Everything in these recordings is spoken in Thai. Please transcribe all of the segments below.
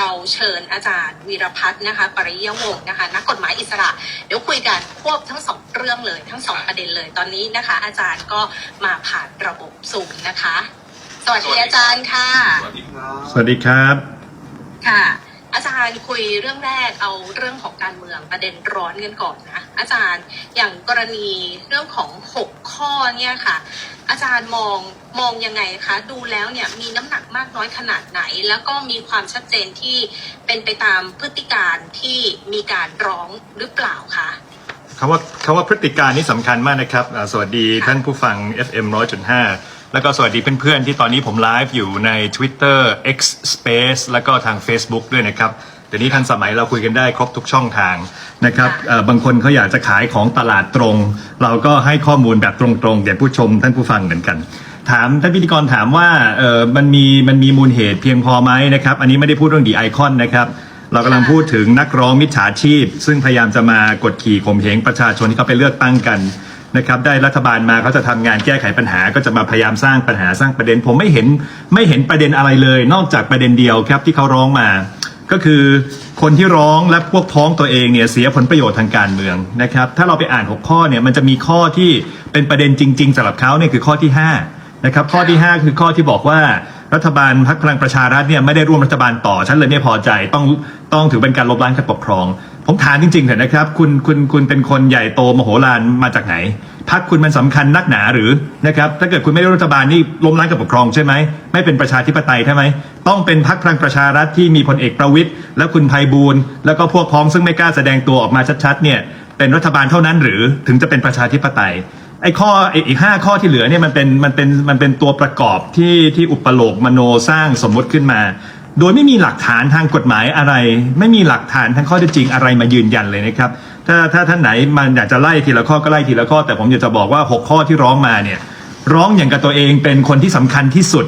เราเชิญอาจารย์วีรพัฒน์นะคะ ปริยวงศ์นะคะ นักกฎหมายอิสระ เดี๋ยวคุยกันควบทั้งสองเรื่องเลย ทั้งสองประเด็นเลยตอนนี้นะคะ อาจารย์ก็มาผ่านระบบซูมนะคะ สวัสดีอาจารย์ค่ะ สวัสดีครับ สวัสดีครับค่ะ อาจารย์คุยเรื่องแรกเอาเรื่องของการเมืองประเด็นร้อนกันก่อนนะ อาจารย์อย่างกรณีเรื่องของหกข้อเนี่ยค่ะ อาจารย์มองมองยังไงคะดูแล้วเนี่ยมีน้ำหนักมากน้อยขนาดไหน แล้วก็มีความชัดเจนที่เป็นไปตามพฤติการที่มีการร้องหรือเปล่าคะ คำว่าคำว่าพฤติการนี่สำคัญมากนะครับอ่าสวัสดีท่านผู้ฟัง FM 100.5 แล้วก็สวัสดีเพื่อนๆ ที่ตอนนี้ผมไลฟ์อยู่ใน Twitter X Space แล้วก็ทาง Facebook ด้วยนะครับเดี๋ยวนี้ทันสมัยเราคุยกันได้ครบทุกช่องทางนะครับค่ะเอ่อบางคนเขาอยากจะขายของตลาดตรง เราก็ให้ข้อมูลแบบตรงๆแก่ผู้ชมท่านผู้ฟังเหมือนกัน ถามท่านพิธีกรถามว่าเออมันมีมันมีมูลเหตุเพียงพอไหมนะครับ อันนี้ไม่ได้พูดเรื่องดีไอคอนนะครับ เรากำลังพูดถึงนักร้องมิจฉาชีพ ซึ่งพยายามจะมากดขี่ข่มเหงประชาชนที่เขาไปเลือกตั้งกัน นะครับได้รัฐบาลมาเขาจะทำงานแก้ไขปัญหา ก็จะมาพยายามสร้างปัญหาสร้างประเด็น ผมไม่เห็นไม่เห็นประเด็นอะไรเลย นอกจากประเด็นเดียวครับที่เขาร้องมา ก็คือคนที่ร้องและพวกพ้องตัวเองเนี่ยเสียผลประโยชน์ทางการเมืองนะครับถ้าเราไปอ่าน 6 ข้อเนี่ยมันจะมีข้อที่เป็นประเด็นจริง ๆสำหรับเขาเนี่ยคือข้อที่ 5 นะครับ ข้อที่ 5 คือข้อที่บอกว่ารัฐบาลพรรคพลังประชารัฐเนี่ยไม่ได้ร่วมรัฐบาลต่อฉันเลยไม่พอใจต้องต้องถือเป็นการลบล้างการปกครอง ผมถามจริงๆเถอะนะครับ คุณคุณคุณเป็นคนใหญ่โตมโหฬารมาจากไหนพรรคคุณมันสำคัญนักหนาหรือนะครับถ้าเกิดคุณไม่ได้รัฐบาลนี่ล้มล้างการปกครองใช่ไหมไม่เป็นประชาธิปไตยใช่ไหมต้องเป็นพรรคพลังประชารัฐที่มีพลเอกประวิตยและคุณไพบูลย์แล้วก็พวกพ้องซึ่งไม่กล้าแสดงตัวออกมาชัดๆเนี่ยเป็นรัฐบาลเท่านั้นหรือถึงจะเป็นประชาธิปไตยไอ้ข้ออ้อีกห้าข้อที่เหลือเนี่ยมันเป็นมันเป็นมันเป็นตัวประกอบที่ที่อุปโลกมโนสร้างสมมติขึ้นมา โดยไม่มีหลักฐานทางกฎหมายอะไร ไม่มีหลักฐานทางข้อเท็จจริงอะไรมายืนยันเลยนะครับ ถ้าถ้าท่านไหนมันอยากจะไล่ทีละข้อก็ไล่ทีละข้อ แต่ผมอยากจะบอกว่า 6 ข้อที่ร้องมาเนี่ยร้องอย่างกับตัวเองเป็นคนที่สำคัญที่สุด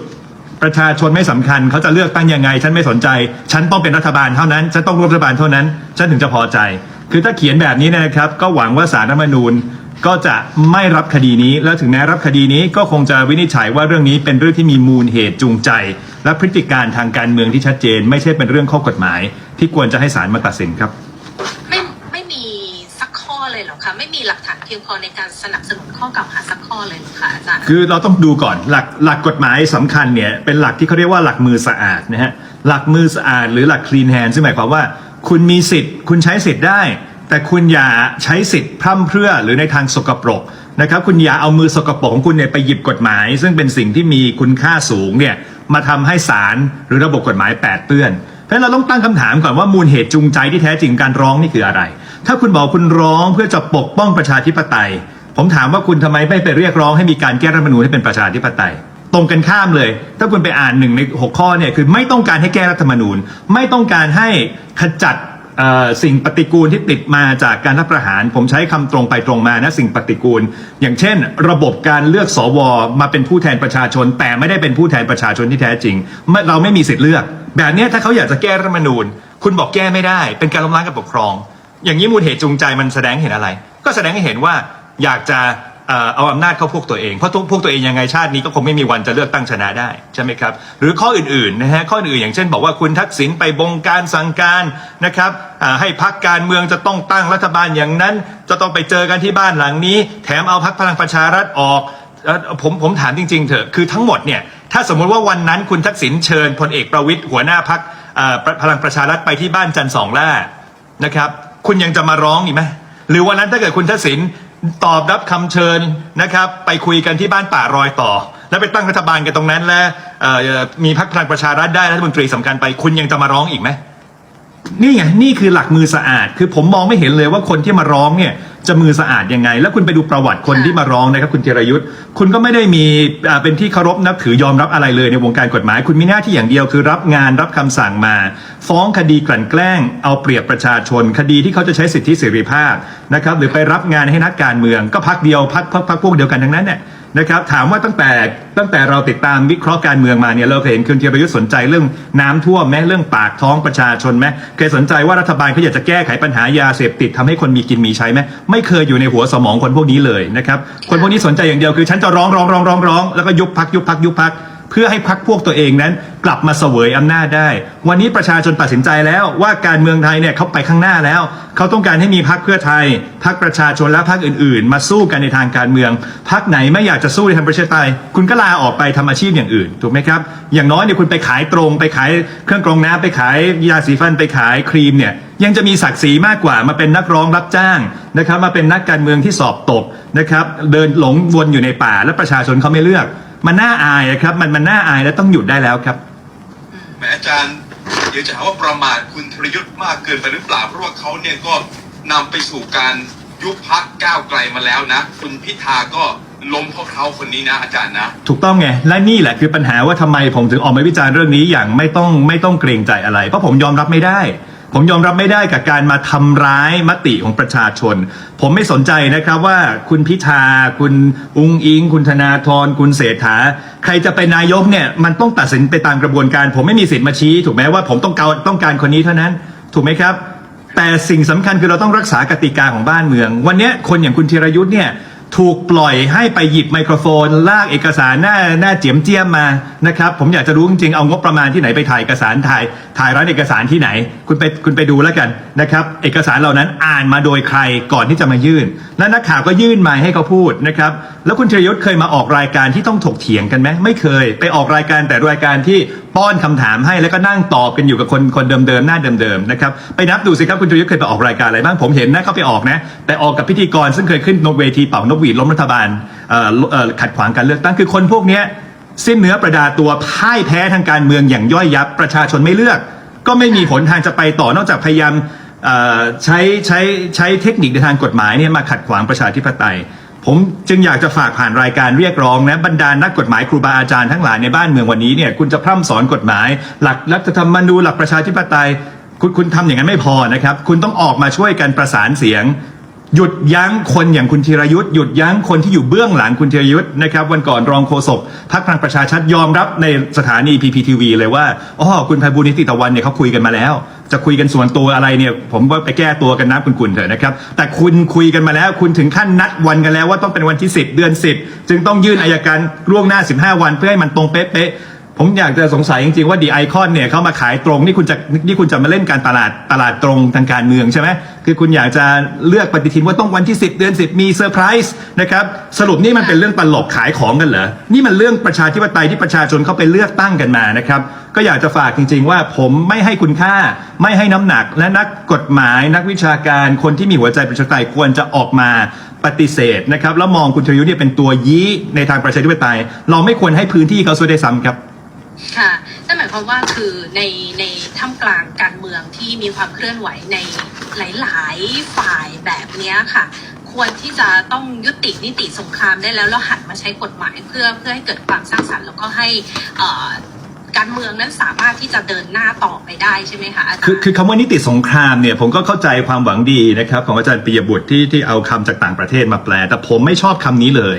ประชาชนไม่สำคัญเขาจะเลือกตั้งยังไง ฉันไม่สนใจ ฉันต้องเป็นรัฐบาลเท่านั้นฉันต้องรัฐบาลเท่านั้น ฉันถึงจะพอใจ คือถ้าเขียนแบบนี้นะครับ ก็หวังว่าสารรัฐมนูญ ก็จะไม่รับคดีนี้ แล้วถึงแม้รับคดีนี้ก็คงจะวินิจฉัยว่าเรื่องนี้เป็นเรื่องที่มีมูลเหตุจูงใจ และพฤติการทางการเมืองที่ชัดเจน ไม่ใช่เป็นเรื่องข้อกฎหมาย ที่ควรจะให้ศาลมาตัดสินครับ ไม่ไม่มีสักข้อเลยเหรอคะไม่มีหลักฐานเพียงพอในการสนับสนุนข้อกล่าวหาสักข้อเลยเหรอคะอาจารย์คือเราต้องดูก่อนหลักหลักกฎหมายสำคัญเนี่ยเป็นหลักที่เขาเรียกว่าหลักมือสะอาดนะฮะหลักมือสะอาดหรือหลัก clean hand ซึ่งหมายความว่า คุณมีสิทธิ์ คุณใช้สิทธิ์ได้ แต่คุณอย่าใช้สิทธิ์พร่ำเพรื่อหรือในทางสกปรกนะครับ คุณอย่าเอามือสกปรกของคุณเนี่ยไปหยิบกฎหมาย ซึ่งเป็นสิ่งที่มีคุณค่าสูงเนี่ยมาทำให้ศาลหรือระบบกฎหมายแปดเปื้อน เพราะเราต้องตั้งคำถามก่อนว่ามูลเหตุจูงใจที่แท้จริงการร้องนี่คืออะไร ถ้าคุณบอกคุณร้องเพื่อจะปกป้องประชาธิปไตย ผมถามว่าคุณทำไมไม่ไปเรียกร้องให้มีการแก้รัฐมนูญให้เป็นประชาธิปไตยตรงกันข้ามเลย ถ้าคุณไปอ่านหนึ่งในหกข้อเนี่ยคือไม่ต้องการให้แก้รัฐธรรมนูญ ไม่ต้องการให้ขจัด สิ่งปฏิกูลที่ติดมาจากการรัฐประหาร ผมใช้คำตรงไปตรงมานะสิ่งปฏิกูล อย่างเช่น ระบบการเลือกสวมาเป็นผู้แทนประชาชน แต่ไม่ได้เป็นผู้แทนประชาชนที่แท้จริงเราไม่มีสิทธิ์เลือก แบบนี้ถ้าเขาอยากจะแก้รัฐมนูญ คุณบอกแก้ไม่ได้ เป็นการล้มล้างการปกครอง อย่างนี้มูลเหตุจูงใจมันแสดงเห็นอะไร ก็แสดงให้เห็นว่าอยากจะ เอ่อเอาอำนาจเข้าพวกตัวเองเพราะพวกตัวเองยังไงชาตินี้ก็คงไม่มีวันจะเลือกตั้งชนะได้ใช่ไหมครับหรือข้ออื่นๆนะฮะข้ออื่นๆอย่างเช่น บอกว่าคุณทักษิณไปบงการสั่งการนะครับอ่าให้พักการเมืองจะต้องตั้งรัฐบาลอย่างนั้น จะต้องไปเจอกันที่บ้านหลังนี้ แถมเอาพักพลังประชารัฐออกผมผมถามจริงๆเถอะคือทั้งหมดเนี่ยถ้าสมมุติว่าวันนั้นคุณทักษิณเชิญพลเอกประวิตยหัวหน้าพักพลังประชารัฐไปที่บ้านจันทร์สองแล่นะครับคุณยังจะมาร้องอีกไหมหรือวันนั้นถ้าเกิดคุณทักษิณ ตอบรับคำเชิญนะครับ ไปคุยกันที่บ้านป่ารอยต่อ แล้วไปตั้งรัฐบาลกันตรงนั้น และมีพรรคพลังประชารัฐได้รัฐมนตรีสำคัญไปคุณยังจะมาร้องอีกไหม นี่ไงนี่คือหลักมือสะอาด คือผมมองไม่เห็นเลยว่าคนที่มาร้องเนี่ยจะมือสะอาดยังไง แล้วคุณไปดูประวัติคนที่มาร้องนะครับ คุณธีรยุทธ์คุณก็ไม่ได้มีอ่าเป็นที่เคารพนับถือยอมรับอะไรเลยในวงการกฎหมาย คุณมีหน้าที่อย่างเดียวคือรับงานรับคำสั่งมา ฟ้องคดีกลั่นแกล้ง เอาเปรียบประชาชน คดีที่เขาจะใช้สิทธิเสรีภาพนะครับหรือไปรับงานให้นักการเมือง ก็พักเดียวพักพักพวกเดียวกันทั้งนั้นเนี่ย นะครับถามว่าตั้งแต่ตั้งแต่เราติดตามวิเคราะห์การเมืองมาเนี่ยเราเคยเห็นคุณธีรยุทธ์สนใจเรื่องน้ำท่วมไหมเรื่องปากท้องประชาชนไหมเคยสนใจว่ารัฐบาลเขาอยากจะแก้ไขปัญหายาเสพติดทำให้คนมีกินมีใช้ไหมไม่เคยอยู่ในหัวสมองคนพวกนี้เลยนะครับคนพวกนี้สนใจอย่างเดียวคือฉันจะร้องร้องร้องร้องร้องแล้วก็ยุบพักยุบพักยุบพัก เพื่อให้พักพวกตัวเองนั้นกลับมาเสวยอำนาจได้ วันนี้ประชาชนตัดสินใจแล้วว่าการเมืองไทยเนี่ยเขาไปข้างหน้าแล้ว เขาต้องการให้มีพักเพื่อไทย พักประชาชนและพักอื่นๆ มาสู้กันในทางการเมือง พักไหนไม่อยากจะสู้ในทางประชาธิปไตยคุณก็ลาออกไปทำอาชีพอย่างอื่นถูกไหมครับ อย่างน้อยเนี่ยคุณไปขายตรง ไปขายเครื่องกรองน้ำไปขายยาสีฟันไปขายครีมเนี่ยยังจะมีศักดิ์ศรีมากกว่ามาเป็นนักร้องรับจ้างนะครับ มาเป็นนักการเมืองที่สอบตกนะครับ เดินหลงวนอยู่ในป่าและประชาชนเขาไม่เลือก มันน่าอายอะครับ มันมันน่าอายและต้องหยุดได้แล้วครับแหมอาจารย์ เดี๋ยวจะหาว่าประมาทคุณธรยุทธ์มากเกินไปหรือเปล่าเพราะว่าเขาเนี่ยก็นำไปสู่การยุบพักก้าวไกลมาแล้วนะ คุณพิธาก็ล้มเพราะเขาคนนี้นะอาจารย์นะ ถูกต้องไงและนี่แหละคือปัญหาว่าทำไมผมถึงออกมาวิจารณ์เรื่องนี้อย่างไม่ต้องไม่ต้องเกรงใจอะไร เพราะผมยอมรับไม่ได้ ผมยอมรับไม่ได้กับการมาทำร้ายมติของประชาชน ผมไม่สนใจนะครับว่าคุณพิธา คุณอุงอิง คุณธนาธรคุณเศรษฐา ใครจะเป็นนายกเนี่ยมันต้องตัดสินไปตามกระบวนการ ผมไม่มีสิทธิ์มาชี้ ถูกไหมว่าผมต้องการต้องการคนนี้เท่านั้น ถูกไหมครับ แต่สิ่งสำคัญคือเราต้องรักษากติกาของบ้านเมือง วันนี้คนอย่างคุณธีรยุทธ์เนี่ย ถูกปล่อยให้ไปหยิบไมโครโฟน ลากเอกสารหน้าหน้าเจียมเจียมมานะครับ ผมอยากจะรู้จริงๆเอางบประมาณที่ไหนไปถ่ายเอกสารถ่ายถ่ายร้านเอกสารที่ไหน คุณไปคุณไปดูแล้วกันนะครับ เอกสารเหล่านั้นอ่านมาโดยใครก่อนที่จะมายื่น และนักข่าวก็ยื่นมาให้เขาพูดนะครับ แล้วคุณธีรยุทธ์เคยมาออกรายการที่ต้องถกเถียงกันไหมไม่เคย ไปออกรายการแต่รายการที่ป้อนคำถามให้แล้วก็นั่งตอบกันอยู่กับคนคนเดิมๆหน้าเดิมๆนะครับไปนับดูสิครับคุณธีรยุทธเคยไปออกรายการอะไรบ้างผมเห็นนะเขาไปออกนะแต่ออกกับพิธีกรซึ่งเคยขึ้นนกเวทีเป่านกหวีดล้มรัฐบาลขัดขวางการเลือกตั้งคือคนพวกนี้สิ้นเนื้อประดาตัวพ่ายแพ้ทางการเมืองอย่างย่อยยับประชาชนไม่เลือก ก็ไม่มีผลทางจะไปต่อนอกจากพยายามใช้ใช้ใช้เทคนิคในทางกฎหมายเนี่ยมาขัดขวางประชาธิปไตย ผมจึงอยากจะฝากผ่านรายการเรียกร้องนะบรรดานักกฎหมายครูบาอาจารย์ทั้งหลายในบ้านเมืองวันนี้เนี่ยคุณจะพร่ำสอนกฎหมาย หลักรัฐธรรมนูญหลักประชาธิปไตย คุณคุณทำอย่างนั้นไม่พอนะครับ คุณต้องออกมาช่วยกันประสานเสียง หยุดยั้งคนอย่างคุณธีรยุทธ์หยุดยั้งคนที่อยู่เบื้องหลังคุณธีรยุทธ์นะครับวันก่อนรองโฆษกพรรคพลังประชาชัดยอมรับในสถานี PPTV เลยว่าอ๋อคุณไพบูลย์นิติตะวันเนี่ยเขาคุยกันมาแล้ว จะคุยกันส่วนตัวอะไรเนี่ย ผมว่าไปแก้ตัวกันนะคุณกุลเถอะนะครับ แต่คุณคุยกันมาแล้ว คุณถึงขั้นนัดวันกันแล้วว่าต้องเป็นวันที่ 10 เดือน 10 จึงต้องยื่นอายการล่วงหน้า 15 วันเพื่อให้มันตรงเป๊ะๆ ผมอยากจะสงสัยจริงๆว่าดีไอคอนเนี่ยเขามาขายตรงนี่คุณจะนี่คุณจะมาเล่นการตลาดตลาดตรงทางการเมืองใช่ไหมคือคุณอยากจะเลือกปฏิทินว่าต้องวันที่ 10 เดือน 10 มีเซอร์ไพรส์นะครับสรุปนี่มันเป็นเรื่องตลกขายของกันเหรอนี่มันเรื่องประชาธิปไตยที่ประชาชนเขาไปเลือกตั้งกันมานะครับก็อยากจะฝากจริง ๆ ว่าผมไม่ให้คุณค่าไม่ให้น้ำหนักและนักกฎหมายนักวิชาการคนที่มีหัวใจประชาธิปไตยควรจะออกมาปฏิเสธนะครับแล้วมองคุณธรยุทธ์เนี่ยเป็นตัวยี้ในทางประชาธิปไตย เราไม่ควรให้พื้นที่เขาซะด้วยซ้ำครับ ค่ะนั่นหมายความว่าคือในในท่ามกลางการเมืองที่มีความเคลื่อนไหวในหลาย ๆ ฝ่ายแบบนี้ค่ะ ควรที่จะต้องยุตินิติสงครามได้แล้วแล้วหันมาใช้กฎหมายเพื่อเพื่อให้เกิดความสร้างสรรค์แล้วก็ให้อ่อ การเมืองนั้นสามารถที่จะเดินหน้าต่อไปได้ใช่ไหมคะอาจารย์ คือคือคำว่านิติสงครามเนี่ยผมก็เข้าใจความหวังดีนะครับของอาจารย์ปิยบุตรที่ที่เอาคำจากต่างประเทศมาแปล แต่ผมไม่ชอบคำนี้เลย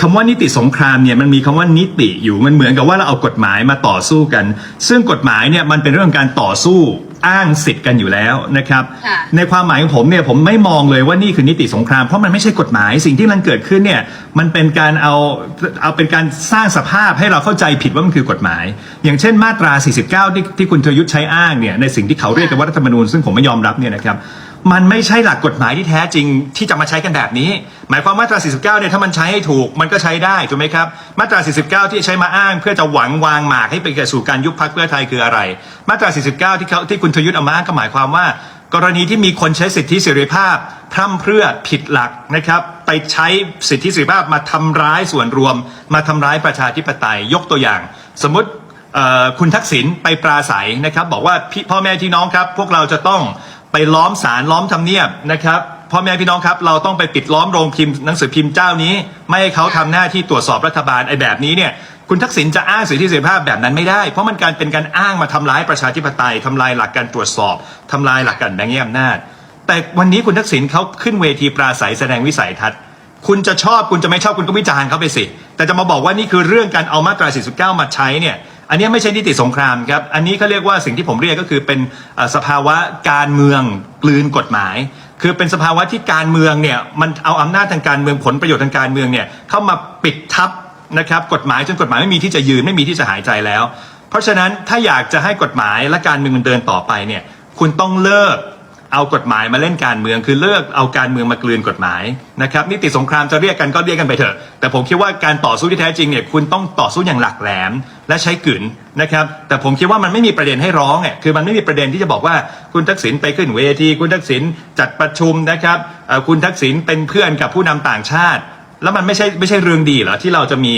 คำว่านิติสงครามเนี่ยมันมีคำว่านิติอยู่มันเหมือนกับว่าเราเอากฎหมายมาต่อสู้กัน ซึ่งกฎหมายเนี่ยมันเป็นเรื่องการต่อสู้ อ้างสิทธิ์กันอยู่แล้วนะครับ ค่ะ ในความหมายของผมเนี่ยผมไม่มองเลยว่านี่คือนิติสงครามเพราะมันไม่ใช่กฎหมายสิ่งที่มันเกิดขึ้นเนี่ยมันเป็นการเอาเอาเป็นการสร้างสภาพให้เราเข้าใจผิดว่ามันคือกฎหมาย อย่างเช่นมาตรา 49 ที่ที่คุณธรยุทธ์ใช้อ้างเนี่ยในสิ่งที่เขาเรียกกันว่ารัฐธรรมนูญซึ่งผมไม่ยอมรับเนี่ยนะครับ มันไม่ใช่หลักกฎหมายที่แท้จริงที่จะมาใช้กันแบบนี้ หมายความมาตรา 49 เนี่ยถ้ามันใช้ให้ถูกมันก็ใช้ได้ถูกไหมครับ มาตรา 49 ที่ใช้มาอ้างเพื่อจะหวังวางหมากให้ไปสู่การยุบพรรคเพื่อไทยคืออะไร มาตรา 49 ที่เขาที่คุณธรยุทธ์เอามาอ้าก็หมายความว่า กรณีที่มีคนใช้สิทธิเสรีภาพ พร่ำเพรื่อผิดหลักนะครับ ไปใช้สิทธิเสรีภาพมาทำร้ายส่วนรวม มาทำร้ายประชาธิปไตยยกตัวอย่าง สมมติเอ่อคุณทักษิณไปปราศัยนะครับ บอกว่าพี่พ่อแม่พี่น้องครับ พวกเราจะต้อง ไปล้อมศาลล้อมทำเนียบนะครับพ่อแม่พี่น้องครับ เราต้องไปปิดล้อมโรงพิมพ์หนังสือพิมพ์เจ้านี้ ไม่ให้เขาทำหน้าที่ตรวจสอบรัฐบาลไอ้แบบนี้เนี่ยคุณทักษิณจะอ้างสิทธิเสรีภาพแบบนั้นไม่ได้ เพราะมันการเป็นการอ้างมาทำร้ายประชาธิปไตยทำลายหลักการตรวจสอบทำลายหลักการแบ่งแยกอำนาจ แต่วันนี้คุณทักษิณเขาขึ้นเวทีปราศัยแสดงวิสัยทัศน์ คุณจะชอบคุณจะไม่ชอบคุณก็วิจารณ์เขาไปสิ แต่จะมาบอกว่านี่คือเรื่องการเอามาตรา 49 มาใช้เนี่ย อันนี้ไม่ใช่นิติสงครามครับ อันนี้เขาเรียกว่าสิ่งที่ผมเรียกก็คือเป็นสภาวะการเมืองกลืนกฎหมาย คือเป็นสภาวะที่การเมืองเนี่ยมันเอาอำนาจทางการเมืองผลประโยชน์ทางการเมืองเนี่ยเข้ามาปิดทับนะครับกฎหมายจนกฎหมายไม่มีที่จะยืนไม่มีที่จะหายใจแล้ว เพราะฉะนั้นถ้าอยากจะให้กฎหมายและการเมืองมันเดินต่อไปเนี่ยคุณต้องเลิก เอากฎหมายมาเล่นการเมือง คือเลิกเอาการเมืองมากลืนกฎหมายนะครับนิติสงครามจะเรียกกันก็เรียกกันไปเถอะ แต่ผมคิดว่าการต่อสู้ที่แท้จริงเนี่ยคุณต้องต่อสู้อย่างหลักแหลมและใช้กลืนนะครับแต่ผมคิดว่ามันไม่มีประเด็นให้ร้องอะคือมันไม่มีประเด็นที่จะบอกว่าคุณทักษิณไปขึ้นเวทีคุณทักษิณจัดประชุมนะครับคุณทักษิณเป็นเพื่อนกับผู้นำต่างชาติ แล้วมันไม่ใช่ไม่ใช่เรื่องดีเหรอที่เราจะมี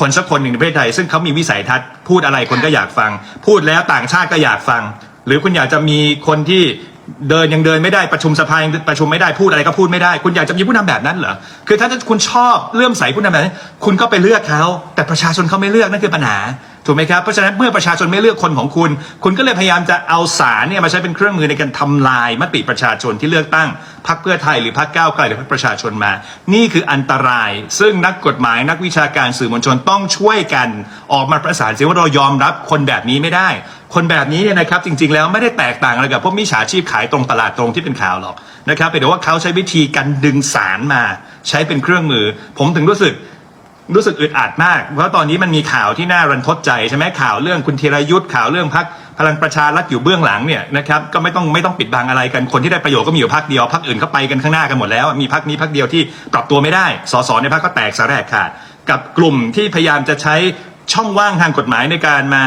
คนสักคนหนึ่งในประเทศไทยซึ่งเขามีวิสัยทัศน์พูดอะไรคนก็อยากฟัง พูดแล้วต่างชาติก็อยากฟัง หรือคุณอยากจะมีคนที่ เดินยังเดินไม่ได้ประชุมสภายังประชุมไม่ได้พูดอะไรก็พูดไม่ได้ คุณอยากจะมีผู้นำแบบนั้นเหรอคือถ้าคุณชอบเลื่อมใสผู้นำแบบนั้นคุณก็ไปเลือกเขาแต่ประชาชนเขาไม่เลือกนั่นคือปัญหา ถูกไหมครับเพราะฉะนั้นเมื่อประชาชนไม่เลือกคนของคุณ คุณก็เลยพยายามจะเอาสารเนี่ยมาใช้เป็นเครื่องมือในการทำลายมติประชาชนที่เลือกตั้งพรรคเพื่อไทยหรือพรรคก้าวไกลหรือพรรคประชาชนมา นี่คืออันตราย ซึ่งนักกฎหมายนักวิชาการสื่อมวลชนต้องช่วยกันออกมาประสานเสียงว่าเรายอมรับคนแบบนี้ไม่ได้ คนแบบนี้เนี่ยนะครับจริงๆแล้วไม่ได้แตกต่างอะไรกับพวกมิจฉาชีพขายตรงตลาดตรงที่เป็นข่าวหรอกนะครับแต่ว่าเขาใช้วิธีการดึงสารมา ใช้เป็นเครื่องมือ ผมถึงรู้สึก รู้สึกอึดอัดมาก เพราะตอนนี้มันมีข่าวที่น่ารันทดใจใช่ไหมข่าวเรื่องคุณธีรยุทธ์ข่าวเรื่องพักพลังประชารัฐอยู่เบื้องหลังเนี่ยนะครับก็ไม่ต้องไม่ต้องปิดบังอะไรกันคนที่ได้ประโยชน์ก็มีอยู่พักเดียวพักอื่นเขาไปกันข้างหน้ากันหมดแล้ว มีพักนี้พักเดียวที่ปรับตัวไม่ได้สสในพักก็แตกสาแรกขาดกับกลุ่มที่พยายามจะใช้ ช่องว่างทางกฎหมายในการมา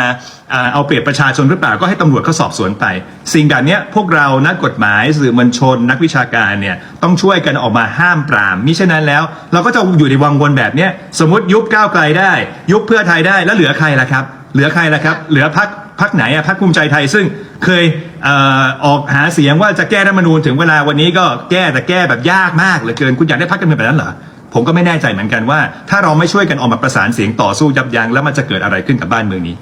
เอาเปรียบประชาชนหรือเปล่าก็ให้ตำรวจเขาสอบสวนไป สิ่งแบบนี้พวกเรานักกฎหมายสื่อมวลชน นักวิชาการเนี่ยต้องช่วยกันออกมาห้ามปรามมิฉะนั้นแล้ว เราก็จะอยู่ในวังวนแบบนี้สมมติยุบก้าวไกลได้ ยุบเพื่อไทยได้แล้วเหลือใครล่ะครับ เหลือใครล่ะครับ เหลือพักพักไหนอะพักภูมิใจไทยซึ่งเคยเอออกหาเสียงว่าจะแก้รัฐธรรมนูญถึงเวลาวันนี้ก็แก้แต่แก้แบบยากมากเหลือเกินคุณอยากได้พักกันเมืองแบบนั้นเหรอ ผมก็ไม่แน่ใจเหมือนกันว่า ถ้าเราไม่ช่วยกันออกมาประสานเสียงต่อสู้ยับยั้งแล้วมันจะเกิดอะไรขึ้นกับบ้านเมืองนี้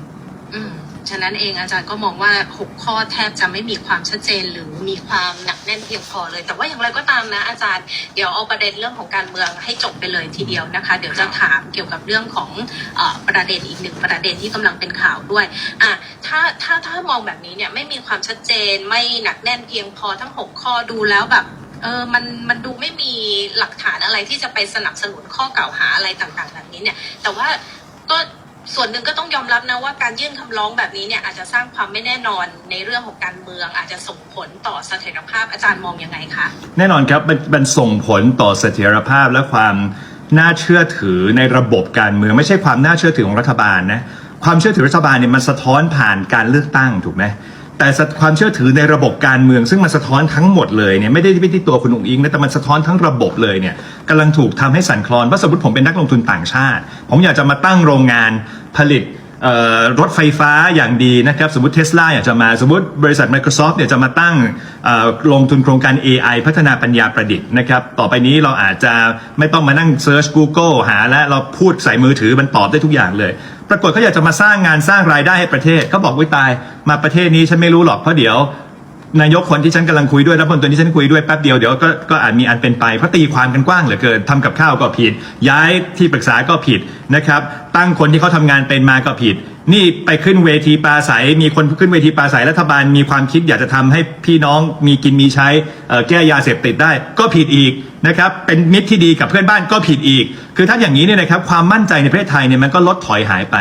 อืมฉะนั้นเองอาจารย์ก็มองว่า 6 ข้อแทบจะไม่มีความชัดเจนหรือมีความหนักแน่นเพียงพอเลย แต่ว่าอย่างไรก็ตามนะอาจารย์เดี๋ยวเอาประเด็นเรื่องของการเมืองให้จบไปเลยทีเดียวนะคะ เดี๋ยวจะถามเกี่ยวกับเรื่องของอประเด็นอีกหนึ่งประเด็นที่กำลังเป็นข่าวด้วยอะถ้าถ้าถ้ามองแบบนี้เนี่ยไม่มีความชัดเจนไม่หนักแน่นเพียงพอทั้ง 6 ข้อดูแล้วแบบ เออมันมันดูไม่มีหลักฐานอะไรที่จะไปสนับสนุนข้อกล่าวหาอะไรต่างๆ แบบนี้เนี่ย แต่ว่าก็ส่วนหนึ่งก็ต้องยอมรับนะว่าการยื่นคำร้องแบบนี้เนี่ยอาจจะสร้างความไม่แน่นอนในเรื่องของการเมือง อาจจะส่งผลต่อเสถียรภาพอาจารย์มองยังไงคะแน่นอนครับมันมันส่งผลต่อเสถียรภาพและความน่าเชื่อถือในระบบการเมืองไม่ใช่ความน่าเชื่อถือของรัฐบาลนะความเชื่อถือรัฐบาลเนี่ยมันสะท้อนผ่านการเลือกตั้งถูกไหม แต่ความเชื่อถือในระบบการเมือง ซึ่งมันสะท้อนทั้งหมดเลยเนี่ยไม่ได้ไม่ที่ตัวคุณอุ๋งอิงนะแต่มันสะท้อนทั้งระบบเลยเนี่ยกำลังถูกทำให้สั่นคลอนว่าสมมติผมเป็นนักลงทุนต่างชาติ ผมอยากจะมาตั้งโรงงานผลิตรถไฟฟ้าอย่างดีนะครับสมมติเทสลาอยากจะมาสมมติบริษัท Microsoft เนี่ยจะมาตั้งลงทุนโครงการ AI พัฒนาปัญญาประดิษฐ์นะครับต่อไปนี้เราอาจจะไม่ต้องมานั่งเซิร์ช Google หาและเราพูดใส่มือถือมันตอบได้ทุกอย่างเลย ปรากฏเขาอยากจะมาสร้างงานสร้างรายได้ให้ประเทศเขาบอกวิตายมาประเทศนี้ฉันไม่รู้หรอกเพราะเดี๋ยว นายกคนที่ฉันกำลังคุยด้วยรัฐมนตรีที่ฉันคุยด้วยแป๊บเดียวเดี๋ยวก็ก็อาจมีอันเป็นไปเพราะตีความกันกว้างเหลือเกินทำกับข้าวก็ผิด ย้ายที่ปรึกษาก็ผิดนะครับ ตั้งคนที่เขาทำงานเป็นมาก็ผิด นี่ไปขึ้นเวทีปราศัยมีคนขึ้นเวทีปราศัยรัฐบาลมีความคิดอยากจะทำให้พี่น้องมีกินมีใช้เอ่อแก้ยาเสพติดได้ก็ผิดอีกนะครับเป็นมิตรที่ดีกับเพื่อนบ้านก็ผิดอีก คือถ้าอย่างนี้เนี่ยนะครับความมั่นใจในประเทศไทยเนี่ยมันก็ลดถอยหายไป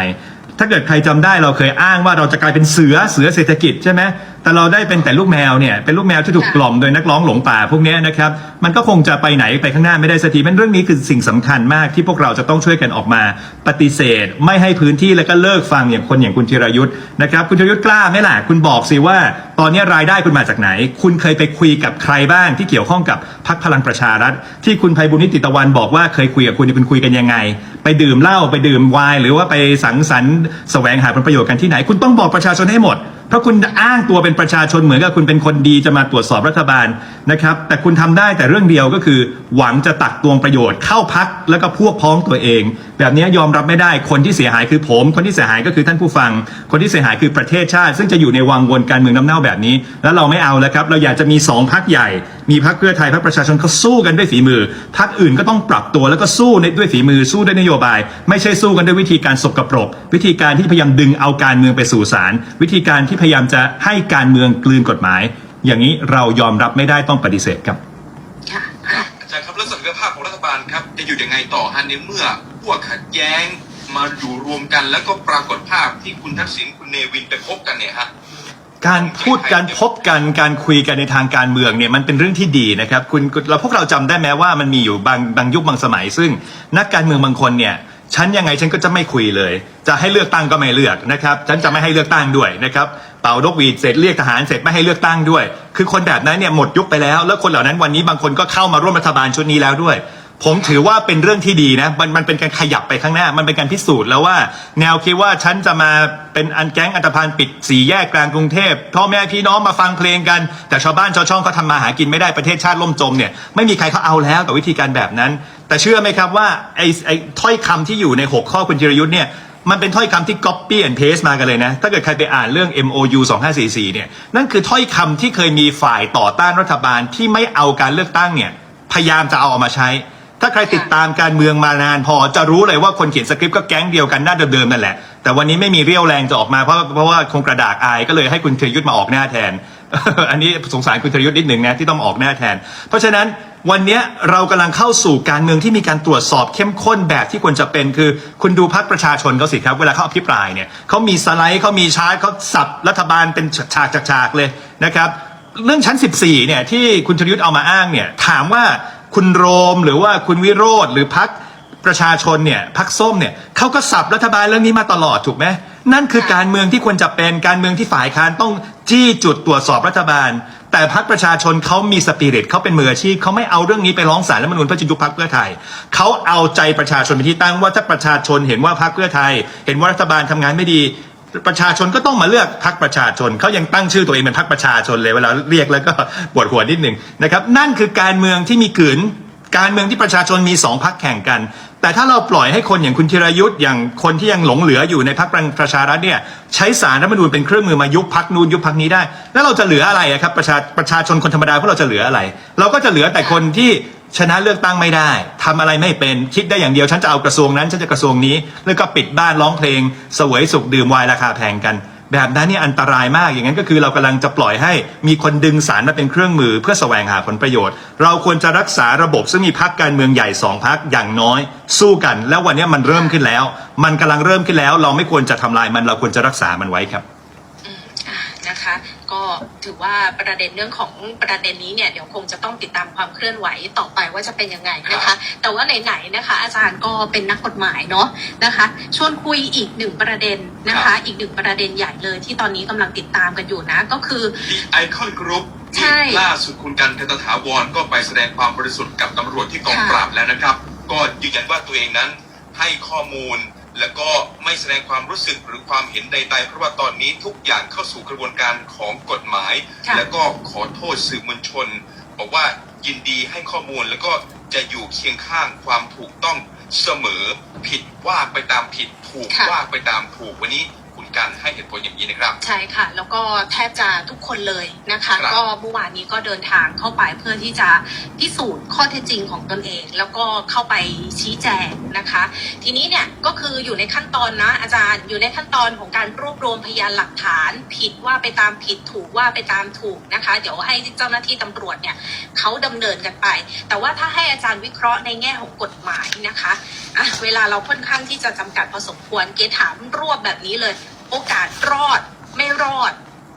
ถ้าเกิดใครจำได้เราเคยอ้างว่าเราจะกลายเป็นเสือเสือเศรษฐกิจใช่ไหม แต่เราได้เป็นแต่ลูกแมวเนี่ยเป็นลูกแมวที่ถูกกล่อมโดยนักร้องหลงป่าพวกนี้นะครับมันก็คงจะไปไหนไปข้างหน้าไม่ได้สักทีมันเรื่องนี้คือสิ่งสำคัญมากที่พวกเราจะต้องช่วยกันออกมาปฏิเสธ ไม่ให้พื้นที่แล้วก็เลิกฟังอย่างคนอย่างคุณธีรยุทธ์นะครับคุณธีรยุทธ์กล้าไหมล่ะคุณบอกสิว่า ตอนนี้รายได้คุณมาจากไหน คุณเคยไปคุยกับใครบ้างที่เกี่ยวข้องกับพรรคพลังประชารัฐ ที่คุณไพบุญนิติตะวันบอกว่าเคยคุยกับคุณคุณคุยกันยังไง ไปดื่มเหล้าไปดื่มไวน์หรือว่าไปสังสรรค์แสวงหาผลประโยชน์กันที่ไหน คุณต้องบอกประชาชนให้หมด เพราะคุณอ้างตัวเป็นประชาชนเหมือนกับคุณเป็นคนดีจะมาตรวจสอบรัฐบาลนะครับ แต่คุณทำได้แต่เรื่องเดียวก็คือ หวังจะตักตวงประโยชน์เข้าพักแล้วก็พวกพ้องตัวเอง แบบนี้ยอมรับไม่ได้คนที่เสียหายคือผม คนที่เสียหายก็คือท่านผู้ฟัง คนที่เสียหายคือประเทศชาติ ซึ่งจะอยู่ในวังวนการเมืองน้ำเน่าแบบนี้ แล้วเราไม่เอาแล้วครับ เราอยากจะมีสองพักใหญ่ มีพักเพื่อไทยพักประชาชนเขาสู้กันด้วยฝีมือพักอื่นก็ต้องปรับตัวแล้วก็สู้ในด้วยฝีมือสู้ด้วยนโยบาย ไม่ใช่สู้กันด้วยวิธีการสกปรก วิธีการที่พยายามดึงเอาการเมืองไปสู่ศาลวิธีการที่พยายามจะให้การเมืองกลืนกฎหมาย อย่างนี้เรายอมรับไม่ได้ต้องปฏิเสธครับค่ะครับอาจารย์ครับแล้วศักยภาพของรัฐบาลครับจะอยู่ยังไงต่อฮะในเมื่อพวกขัดแย้งมาอยู่รวมกันแล้วก็ปรากฏภาพที่คุณทักษิณคุณเนวินไปพบกันเนี่ยฮะ การพูดการพบกันการคุยกันในทางการเมืองเนี่ยมันเป็นเรื่องที่ดีนะครับ คุณเราพวกเราจำได้ไหมว่ามันมีอยู่บางบางยุคบางสมัย ซึ่งนักการเมืองบางคนเนี่ยฉันยังไงฉันก็จะไม่คุยเลย จะให้เลือกตั้งก็ไม่เลือกนะครับ ฉันจะไม่ให้เลือกตั้งด้วยนะครับ เป่านกหวีดเสร็จเรียกทหารเสร็จไม่ให้เลือกตั้งด้วย คือคนแบบนั้นเนี่ยหมดยุคไปแล้ว แล้วคนเหล่านั้นวันนี้บางคนก็เข้ามาร่วมรัฐบาลชุดนี้แล้วด้วย ผมถือว่าเป็นเรื่องที่ดีนะ มันมันเป็นการขยับไปข้างหน้า มันเป็นการพิสูจน์แล้วว่า แนวคิดว่าฉันจะมาเป็นอันแก๊งอันตพานปิดสี่แยกกลางกรุงเทพพ่อแม่พี่น้องมาฟังเพลงกัน แต่ชาวบ้านชาวช่องเขาทำมาหากินไม่ได้ประเทศชาติล่มจมเนี่ยไม่มีใครเขาเอาแล้วกับวิธีการแบบนั้น แต่เชื่อไหมครับว่าไอ้ไอ้ถ้อยคำที่อยู่ใน6ข้อคุณจิรยุทธ์เนี่ยมันเป็นถ้อยคำที่ copy and paste มากันเลยนะ ถ้าเกิดใครไปอ่านเรื่อง MOU 2544เนี่ยนั่นคือถ้อยคำที่เคยมีฝ่ายต่อต้านรัฐบาลที่ไม่เอาการเลือกตั้งเนี่ยพยายามจะเอาออกมาใช้ ถ้าใครติดตามการเมืองมานานพอจะรู้เลยว่าคนเขียนสคริปต์ก็แก๊งเดียวกันหน้าเดิมๆนั่นแหละ แต่วันนี้ไม่มีเรี่ยวแรงจะออกมาเพราะเพราะว่าคงกระดากอายก็เลยให้คุณเทยุทธมาออกหน้าแทน อันนี้สงสารคุณเทยุทธนิดหนึ่งนะที่ต้องออกหน้าแทน เพราะฉะนั้นวันนี้เรากำลังเข้าสู่การเมืองที่มีการตรวจสอบเข้มข้นแบบที่ควรจะเป็นคือ คุณดูพักประชาชนเขาสิครับ เวลาเขาอภิปรายเนี่ยเขามีสไลด์เขามีชาร์ตเขาสับรัฐบาลเป็นฉากๆฉากๆเลยนะครับเรื่องชั้น 14เนี่ยที่คุณชยุทธเอามาอ้างเนี่ยถามว่า คุณโรมหรือว่าคุณวิโรธหรือพักประชาชนเนี่ยพักส้มเนี่ยเขาก็สับรัฐบาลเรื่องนี้มาตลอดถูกไหมนั่นคือการเมืองที่ควรจะเป็นการเมืองที่ฝ่ายค้านต้องจี้จุดตรวจสอบรัฐบาล แต่พักประชาชนเขามีสปิริตเขาเป็นมืออาชีพเขาไม่เอาเรื่องนี้ไปร้องศาลรัฐมนูญเพื่อจะยุบพักเพื่อไทยเขาเอาใจประชาชนเป็นที่ตั้งว่าถ้าประชาชนเห็นว่าพักเพื่อไทย เห็นว่ารัฐบาลทำงานไม่ดี ประชาชนก็ต้องมาเลือกพักประชาชนเขายังตั้งชื่อตัวเองเป็นพักประชาชนเลยเวลาเรียกแล้วก็ปวดหัวนิดหนึ่งนะครับ นั่นคือการเมืองที่มีขืนการเมืองที่ประชาชนมีสองพักแข่งกัน แต่ถ้าเราปล่อยให้คนอย่างคุณธีรยุทธ์อย่างคนที่ยังหลงเหลืออยู่ในพักประชารัฐเนี่ยใช้สารรัฐมนูญเป็นเครื่องมือมายุบพักนูนยุบพักนี้ได้ แล้วเราจะเหลืออะไรครับประชาประชาชนคนธรรมดาพวกเราจะเหลืออะไร เราก็จะเหลือแต่คนที่ ชนะเลือกตั้งไม่ได้ทำอะไรไม่เป็นคิดได้อย่างเดียวฉันจะเอากระทรวงนั้นฉันจะกระทรวงนี้ แล้วก็ปิดบ้านร้องเพลงสวยสุขดื่มวน์ราคาแพงกัน แบบนั้นนี่อันตรายมากอย่างนั้นก็คือเรากำลังจะปล่อยให้มีคนดึงสารมาเป็นเครื่องมือเพื่อแสวงหาผลประโยชน์ เราควรจะรักษาระบบซึ่งมีพักการเมืองใหญ่สองพักอย่างน้อย สู้กัน แล้ววันนี้มันเริ่มขึ้นแล้ว มันกำลังเริ่มขึ้นแล้ว เราไม่ควรจะทำลายมันเราควรจะรักษามันไว้ครับ ก็ถือว่าประเด็นเรื่องของประเด็นนี้เนี่ยเดี๋ยวคงจะต้องติดตามความเคลื่อนไหวต่อไปว่าจะเป็นยังไงนะคะ แต่ว่าไหนๆนะคะ อาจารย์ก็เป็นนักกฎหมายเนาะนะคะ ชวนคุยอีกหนึ่งประเด็นนะครัคะบอีกหนึ่งประเด็นใหญ่เลยที่ตอนนี้กำลังติดตามกันอยู่นะก็คือดีไอคอนกรุ๊ปใช่ล่าสุดคุณกันเทตถาวรก็ไปแสดงความบริสุทธิ์กับตำรวจที่กองค่ะปราบแล้วนะครับ ก็ยืนยันว่าตัวเองนั้นให้ข้อมูล แล้วก็ไม่แสดงความรู้สึกหรือความเห็นใด ๆ เพราะว่าตอนนี้ทุกอย่างเข้าสู่กระบวนการของกฎหมาย ค่ะ แล้วก็ขอโทษสื่อมวลชน บอกว่ายินดีให้ข้อมูลแล้วก็จะอยู่เคียงข้างความถูกต้องเสมอผิดว่าไปตามผิดถูกค่ะ ว่าไปตามถูกวันนี้ คุณกันให้เหตุผลอย่างนี้นะครับ ใช่ค่ะ แล้วก็แทบจะทุกคนเลยนะคะครับก็เมื่อวานนี้ก็เดินทางเข้าไปเพื่อที่จะพิสูจน์ข้อเท็จจริงของตนเอง แล้วก็เข้าไปชี้แจงนะคะ ทีนี้เนี่ยก็คืออยู่ในขั้นตอนนะ อาจารย์อยู่ในขั้นตอนของการรวบรวมพยานหลักฐาน ผิดว่าไปตามผิดถูกว่าไปตามถูกนะคะ เดี๋ยวให้เจ้าหน้าที่ตำรวจเนี่ยเขาดำเนินกันไป แต่ว่าถ้าให้อาจารย์วิเคราะห์ในแง่ของกฎหมายนะคะอะเวลาเราค่อนข้างที่จะจำกัดพอสมควรเกถามรวบแบบนี้เลยโอกาสรอดไม่รอด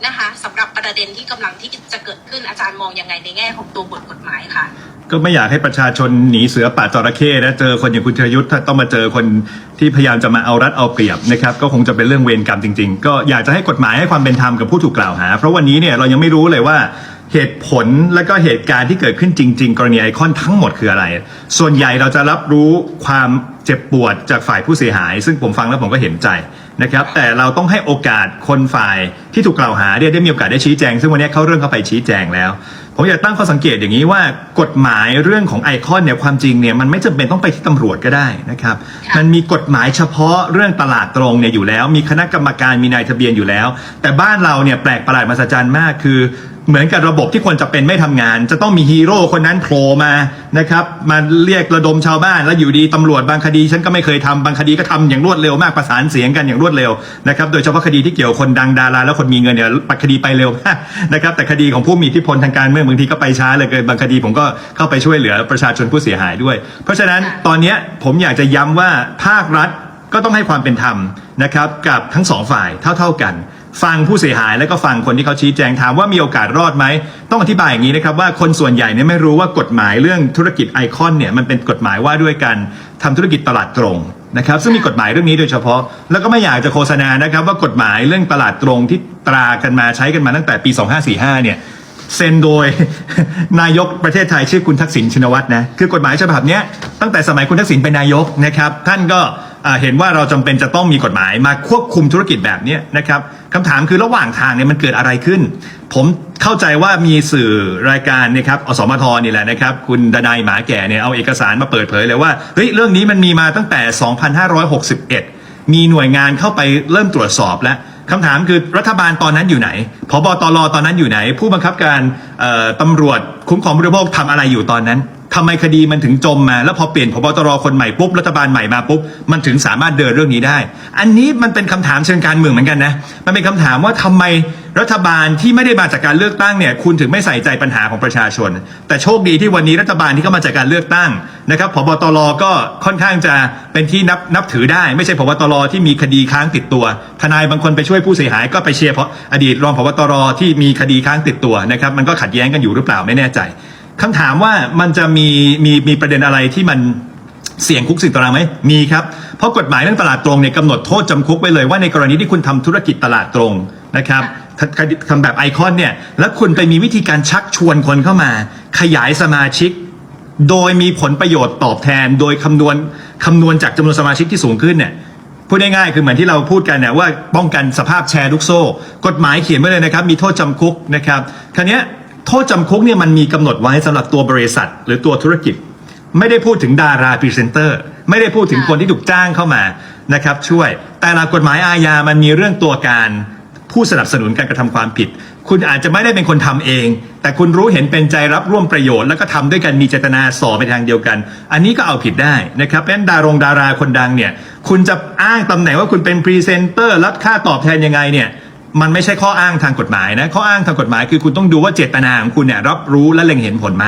นะคะสำหรับประเด็นที่กำลังที่จะเกิดขึ้นอาจารย์มองยังไงในแง่ของตัวบทกฎหมายคะก็ไม่อยากให้ประชาชนหนีเสือป่าจระเข้นะเจอคนอย่างคุณธีรยุทธ์ต้องมาเจอคนที่พยายามจะมาเอารัดเอาเปรียบนะครับก็คงจะเป็นเรื่องเวรกรรมจริง ๆ ก็อยากจะให้กฎหมายให้ความเป็นธรรมกับผู้ถูกกล่าวหา เพราะวันนี้เนี่ยเรายังไม่รู้เลยว่าเหตุผลและก็เหตุการณ์ที่เกิดขึ้นจริง ๆ กรณีไอคอนทั้งหมดคืออะไร ส่วนใหญ่เราจะรับรู้ความเจ็บปวดจากฝ่ายผู้เสียหาย ซึ่งผมฟังแล้วผมก็เห็นใจ นะครับแต่เราต้องให้โอกาสคนฝ่ายที่ถูกกล่าวหาเนี่ยได้มีโอกาสได้ชี้แจง ซึ่งวันนี้เขาเรื่องเข้าไปชี้แจงแล้ว ผมอยากตั้งข้อสังเกตอย่างนี้ว่ากฎหมายเรื่องของไอคอนเนี่ยความจริงเนี่ยมันไม่จำเป็นต้องไปที่ตำรวจก็ได้นะครับค่ะมันมีกฎหมายเฉพาะเรื่องตลาดตรงเนี่ยอยู่แล้ว มีคณะกรรมการมีนายทะเบียนอยู่แล้ว แต่บ้านเราเนี่ยแปลกประหลาดมหัศจรรย์มากคือ เหมือนกับระบบที่ควรจะเป็นไม่ทำงาน จะต้องมีฮีโร่คนนั้นโผล่มานะครับมาเรียกระดมชาวบ้านแล้วอยู่ดีตำรวจบางคดี ฉันก็ไม่เคยทำบางคดีก็ทำอย่างรวดเร็วมากประสานเสียงกันอย่างรวดเร็วนะครับโดยเฉพาะคดีที่เกี่ยวกับคนดังดาราแล้วคนมีเงินเนี่ยปัดคดีไปเร็วมากนะครับแต่คดีของผู้มีอิทธิพลทางการเมืองบางทีก็ไปช้าเหลยเกินบางคดีผมก็เข้าไปช่วยเหลือประชาชนผู้เสียหายด้วย เพราะฉะนั้นตอนเนี้ยผมอยากจะย้ำว่าภาครัฐก็ต้องให้ความเป็นธรรมนะครับกับทั้งสองฝ่ายเท่า ๆกัน ฟังผู้เสียหายแล้วก็ฟังคนที่เขาชี้แจงถามว่ามีโอกาสรอดไหม ต้องอธิบายอย่างนี้นะครับว่าคนส่วนใหญ่เนี่ยไม่รู้ว่ากฎหมายเรื่องธุรกิจไอคอนเนี่ยมันเป็นกฎหมายว่าด้วยการทำธุรกิจตลาดตรงนะครับซึ่งมีกฎหมายเรื่องนี้โดยเฉพาะ แล้วก็ไม่อยากจะโฆษณานะครับว่ากฎหมายเรื่องตลาดตรงที่ตรากันมาใช้กันมาตั้งแต่ปี 2545เนี่ยเซ็นโดยนายกประเทศไทยชื่อคุณทักษิณชินวัตรนะคือกฎหมายฉบับนี้ตั้งแต่สมัยคุณทักษิณเป็นนายกนะครับท่านก็ เห็นว่าเราจำเป็นจะต้องมีกฎหมายมาควบคุมธุรกิจแบบนี้นะครับคำถามคือระหว่างทางเนี่ยมันเกิดอะไรขึ้น ผมเข้าใจว่ามีสื่อรายการนะครับอสมทนี่แหละนะครับ คุณดนายหมาแก่เนี่ยเอาเอกสารมาเปิดเผยเลยว่าเฮ้ยเรื่องนี้มันมีมาตั้งแต่ 2561 มีหน่วยงานเข้าไปเริ่มตรวจสอบแล้วคำถามคือรัฐบาลตอนนั้นอยู่ไหนพบตรตอนนั้นอยู่ไหน ผู้บังคับการเอ่อตำรวจคุ้มครองผู้บริโภคทำอะไรอยู่ตอนนั้น ทำไมคดีมันถึงจมมา แล้วพอเปลี่ยนพบตรคนใหม่ปุ๊บรัฐบาลใหม่มาปุ๊บมันถึงสามารถเดินเรื่องนี้ได้ อันนี้มันเป็นคำถามเชิงการเมืองเหมือนกันนะมันเป็นคำถามว่าทำไมรัฐบาลที่ไม่ได้มาจากการเลือกตั้งเนี่ยคุณถึงไม่ใส่ใจปัญหาของประชาชน แต่โชคดีที่วันนี้รัฐบาลที่เข้ามาจากการเลือกตั้งนะครับพบตรก็ค่อนข้างจะเป็นที่นับนับถือได้ ไม่ใช่พบตรที่มีคดีค้างติดตัว ทนายบางคนไปช่วยผู้เสียหายก็ไปเชียร์เพราะอดีตรองพบตรที่มีคดีค้างติดตัวนะครับมันก็ขัดแย้งกันอยู่หรือเปล่าไม่แน่ใจ คำถามว่ามันจะมีมีมีประเด็นอะไรที่มันเสี่ยงคุกสิงตารางไหมมีครับ เพราะกฎหมายเรื่องตลาดตรงเนี่ยกำหนดโทษจำคุกไว้เลยว่าในกรณีที่คุณทำธุรกิจตลาดตรงนะครับทำทำแบบไอคอนเนี่ย แล้วคุณไปมีวิธีการชักชวนคนเข้ามา ขยายสมาชิก โดยมีผลประโยชน์ตอบแทน โดยคำนวณคำนวณจากจำนวนสมาชิกที่สูงขึ้นเนี่ยพูดง่ายๆคือเหมือนที่เราพูดกันเนี่ยว่าป้องกันสภาพแชร์ลูกโซ่ กฎหมายเขียนไว้เลยนะครับ มีโทษจำคุกนะครับคราวเนี้ย โทษจำคุกเนี่ยมันมีกำหนดไว้สำหรับตัวบริษัท หรือตัวธุรกิจ ไม่ได้พูดถึงดาราพรีเซนเตอร์ ไม่ได้พูดถึงคนที่ถูกจ้างเข้ามานะครับ ช่วย แต่หลักกฎหมายอาญามันมีเรื่องตัวการผู้สนับสนุนการกระทำความผิด คุณอาจจะไม่ได้เป็นคนทำเอง แต่คุณรู้เห็นเป็นใจรับร่วมประโยชน์แล้วก็ทำด้วยกันมีเจตนาส่อไปทางเดียวกัน อันนี้ก็เอาผิดได้นะครับเพราะฉะนั้นดารงดาราคนดังเนี่ย คุณจะอ้างตำแหน่งว่าคุณเป็นพรีเซนเตอร์รับค่าตอบแทนยังไงเนี่ย มันไม่ใช่ข้ออ้างทางกฎหมายนะข้ออ้างทางกฎหมายคือคุณต้องดูว่าเจตนาของคุณเนี่ยรับรู้และเล็งเห็นผลไหม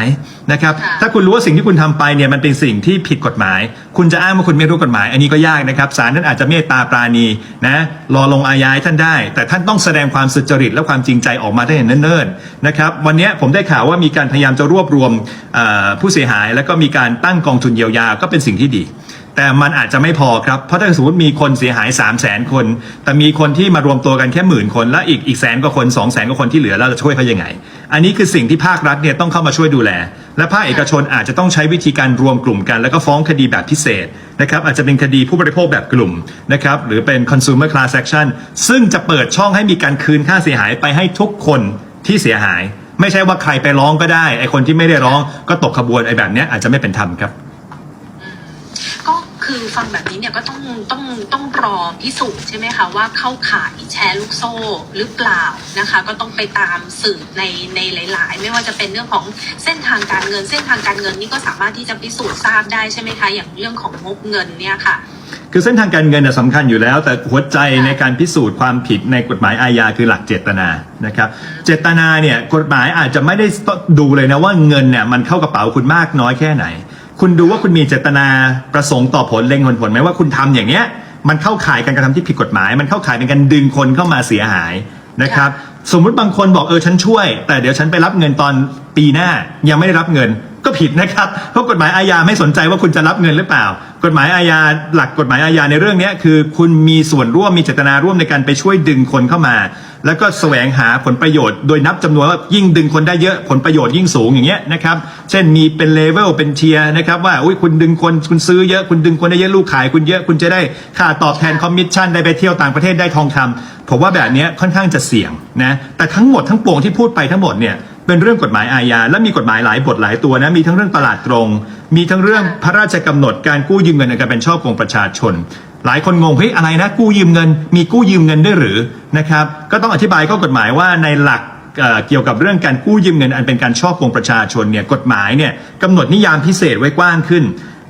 นะครับค่ะถ้าคุณรู้ว่าสิ่งที่คุณทำไปเนี่ยมันเป็นสิ่งที่ผิดกฎหมาย คุณจะอ้างว่าคุณไม่รู้กฎหมาย อันนี้ก็ยากนะครับศาลท่านอาจจะเมตตาปราณีนะรอลงอาญาให้ท่านได้ แต่ท่านต้องแสดงความสุจริตและความจริงใจออกมาได้อย่างเนิ่นๆนะครับวันนี้ผมได้ข่าวว่ามีการพยายามจะรวบรวมเอ่อผู้เสียหาย แล้วก็มีการตั้งกองทุนเยียวยาก็เป็นสิ่งที่ดี แต่มันอาจจะไม่พอครับ เพราะถ้าสมมติมีคนเสียหาย 3 0 0แสนคน แต่มีคนที่มารวมตัวกันแค่หมื่นคน และอีกอีกแสนกว่าคน 2 0 0แสนกว่าคนที่เหลือแล้วจะช่วยเขายังไง อันนี้คือสิ่งที่ภาครัฐเนี่ยต้องเข้ามาช่วยดูแล และภาคเอกชนอาจจะต้องใช้วิธีการรวมกลุ่มกัน แล้วก็ฟ้องคดีแบบพิเศษนะครับอาจจะเป็นคดีผู้บริโภคแบบกลุ่มนะครับหรือเป็น consumer class action ซึ่งจะเปิดช่องให้มีการคืนค่าเสียหายไปให้ทุกคนที่เสียหาย ไม่ใช่ว่าใครไปร้องก็ได้ไอคนที่ไม่ได้ร้องก็ตกขบวนไอแบบนี้อาจจะไม่เป็นธรรมครับ คือฟังแบบนี้เนี่ยก็ต้องต้องต้องรอพิสูจน์ใช่ไหมคะว่าเข้าข่ายแชร์ลูกโซ่หรือเปล่านะคะ ก็ต้องไปตามสืบในในหลาย ๆ ไม่ว่าจะเป็นเรื่องของเส้นทางการเงิน เส้นทางการเงินนี่ก็สามารถที่จะพิสูจน์ทราบได้ใช่ไหมคะ อย่างเรื่องของงบเงินเนี่ยค่ะคือเส้นทางการเงินน่ะสำคัญอยู่แล้ว แต่หัวใจในการพิสูจน์ความผิดในกฎหมายอาญาคือหลักเจตนานะครับ เจตนาเนี่ยกฎหมายอาจจะไม่ได้ดูเลยนะว่าเงินเนี่ยมันเข้ากระเป๋าคุณมากน้อยแค่ไหน คุณดูว่าคุณมีเจตนาประสงค์ต่อผลเล็งผลผลไหมว่าคุณทำอย่างเนี้ยมันเข้าข่ายการกระทำที่ผิดกฎหมาย มันเข้าข่ายเป็นการดึงคนเข้ามาเสียหายนะครับ สมมุติบางคนบอกเออฉันช่วย แต่เดี๋ยวฉันไปรับเงินตอนปีหน้ายังไม่ได้รับเงินก็ผิดนะครับ เพราะกฎหมายอาญาไม่สนใจว่าคุณจะรับเงินหรือเปล่า กฎหมายอาญาหลักกฎหมายอาญาในเรื่องนี้คือ คุณมีส่วนร่วมมีเจตนาร่วมในการไปช่วยดึงคนเข้ามา แล้วก็แสวงหาผลประโยชน์โดยนับจำนวนว่ายิ่งดึงคนได้เยอะผลประโยชน์ยิ่งสูงอย่างเงี้ยนะครับเช่นมีเป็นเลเวลเป็นเทียร์นะครับว่าอุ้ยคุณดึงคนคุณซื้อเยอะคุณดึงคนได้เยอะลูกขายคุณเยอะคุณจะได้ค่าตอบแทนคอมมิชชั่นได้ไปเที่ยวต่างประเทศได้ทองคำผมว่าแบบเนี้ยค่อนข้างจะเสี่ยงนะแต่ทั้งหมดทั้งปวงที่พูดไปทั้งหมดเนี่ยเป็นเรื่องกฎหมายอาญาและมีกฎหมายหลายบทหลายตัวนะมีทั้งเรื่องตลาดตรง มีทั้งเรื่องพระราชกำหนดการกู้ยืมเงินในการเป็นช่อโกงประชาชน หลายคนงงเฮ้ยอะไรนะกู้ยืมเงิน มีกู้ยืมเงินด้วยหรือนะครับก็ต้องอธิบายข้อกฎหมายว่าในหลักเอ่อเกี่ยวกับเรื่องการกู้ยืมเงินอันเป็นการช่อโกงประชาชนเนี่ยกฎหมายเนี่ยกำหนดนิยามพิเศษไว้กว้างขึ้น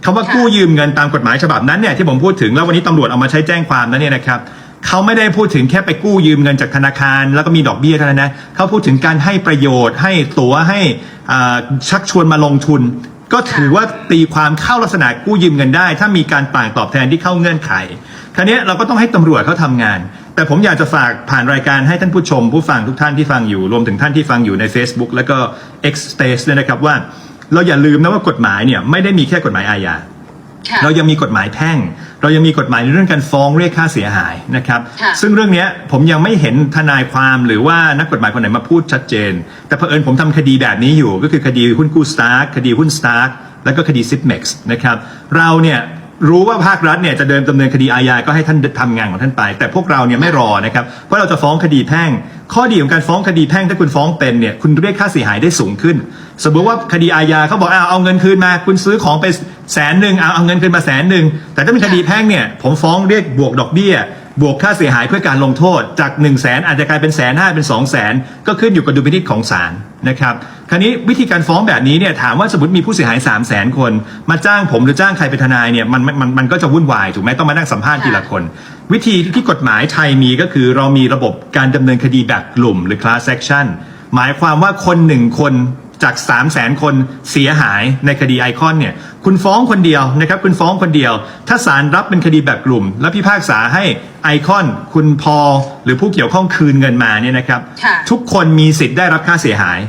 คำว่ากู้ยืมเงินตามกฎหมายฉบับนั้นเนี่ยที่ผมพูดถึงแล้ววันนี้ตำรวจเอามาใช้แจ้งความนั้นเนี่ยนะครับเขาไม่ได้พูดถึงแค่ไปกู้ยืมเงินจากธนาคาร แล้วก็มีดอกเบี้ยเท่านั้นนะเขาพูดถึงการให้ประโยชน์ให้ตั๋วให้อ่าชักชวนมาลงทุน ก็ถือว่าตีความเข้าลักษณะกู้ยืมเงินได้ ถ้ามีการต่างตอบแทนที่เข้าเงื่อนไขคราวนี้เราก็ต้องให้ตำรวจเขาทำงาน แต่ผมอยากจะฝากผ่านรายการให้ท่านผู้ชม ผู้ฟังทุกท่านที่ฟังอยู่รวมถึงท่านที่ฟังอยู่ใน Facebook แล้วก็ X Space ด้วยนะครับว่า เราอย่าลืมนะว่ากฎหมายเนี่ยไม่ได้มีแค่กฎหมายอาญาค่ะเรายังมีกฎหมายแพ่ง เรายังมีกฎหมายในเรื่องการฟ้องเรียกค่าเสียหายนะครับค่ะซึ่งเรื่องเนี้ยผมยังไม่เห็นทนายความหรือว่านักกฎหมายคนไหนมาพูดชัดเจน แต่เผอิญผมทำคดีแบบนี้อยู่ ก็คือคดีหุ้นกู้สตาร์คดีหุ้นสตาร์แล้วก็คดีซิปเม็กซ์นะครับ เราเนี่ย รู้ว่าภาครัฐเนี่ยจะเดินดำเนินคดีอาญาก็ให้ท่านทำงานของท่านไป แต่พวกเราเนี่ยไม่รอนะครับเพราะเราจะฟ้องคดีแพ่ง ข้อดีของการฟ้องคดีแพ่งถ้าคุณฟ้องเป็นเนี่ยคุณเรียกค่าเสียหายได้สูงขึ้น สมมติว่าคดีอาญาเขาบอกเอาเอาเงินคืนมา คุณซื้อของไปแสนหนึ่งเอาเอาเงินคืนมาแสนหนึ่งแต่ถ้าเป็นคดีแพ่งเนี่ยผมฟ้องเรียกบวกดอกเบี้ยบวกค่าเสียหายเพื่อการลงโทษจาก1นึ่งแสนอาจจะกลายเป็นแสนห้าเป็น2องแสนก็ขึ้นอยู่กับดุลพินิจของศาลนะครับ ราวนี้วิธีการฟ้องแบบนี้เนี่ยถามว่าสมมติมีผู้เสียหาย 3 0 0แสนคน มาจ้างผมหรือจ้างใครเป็นทนายเนี่ยมันมันมันมันก็จะวุ่นวายถูกไหมต้องมานั่งสัมภาษณ์ทีละคน วิธีที่กฎหมายไทยมีก็คือเรามีระบบการดำเนินคดีแบบกลุ่มหรือ class action หมายความว่าคนหนึ่งคนจาก 3 0 0แสนคนเสียหายในคดีไอคอนเนี่ยคุณฟ้องคนเดียวนะครับคุณฟ้องคนเดียว ถ้าศาลรับเป็นคดีแบบกลุ่ม แล้วพิพากษาให้ไอคอน คุณพอ หรือผู้เกี่ยวข้องคืนเงินมาเนี่ยนะครับค่ะทุกคนมีสิทธิ์ได้รับค่าเสียหาย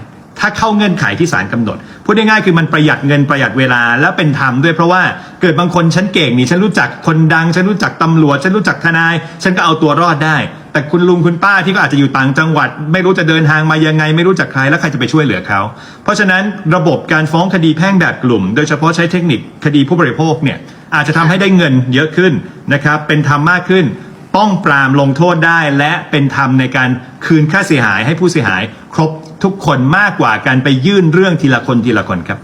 ถ้าเข้าเงื่อนไขที่ศาลกำหนด พูดง่ายๆคือมันประหยัดเงินประหยัดเวลาและเป็นธรรมด้วยเพราะว่าเกิดบางคนฉันเก่งนี่ฉันรู้จักคนดัง ฉันรู้จักตำรวจ ฉันรู้จักทนาย ฉันก็เอาตัวรอดได้ แต่คุณลุงคุณป้าที่ก็อาจจะอยู่ต่างจังหวัด ไม่รู้จะเดินทางมายังไง ไม่รู้จักใครแล้วใครจะไปช่วยเหลือเขา เพราะฉะนั้นระบบการฟ้องคดีแพ่งแบบกลุ่ม โดยเฉพาะใช้เทคนิคคดีผู้บริโภคเนี่ยอาจจะทำให้ได้เงินเยอะขึ้นนะครับเป็นธรรมมากขึ้นป้องปรามลงโทษได้และเป็นธรรมในการคืนค่าเสียหายให้ผู้เสียหายครบ ทุกคนมากกว่าการไปยื่นเรื่องทีละคนทีละคนครับ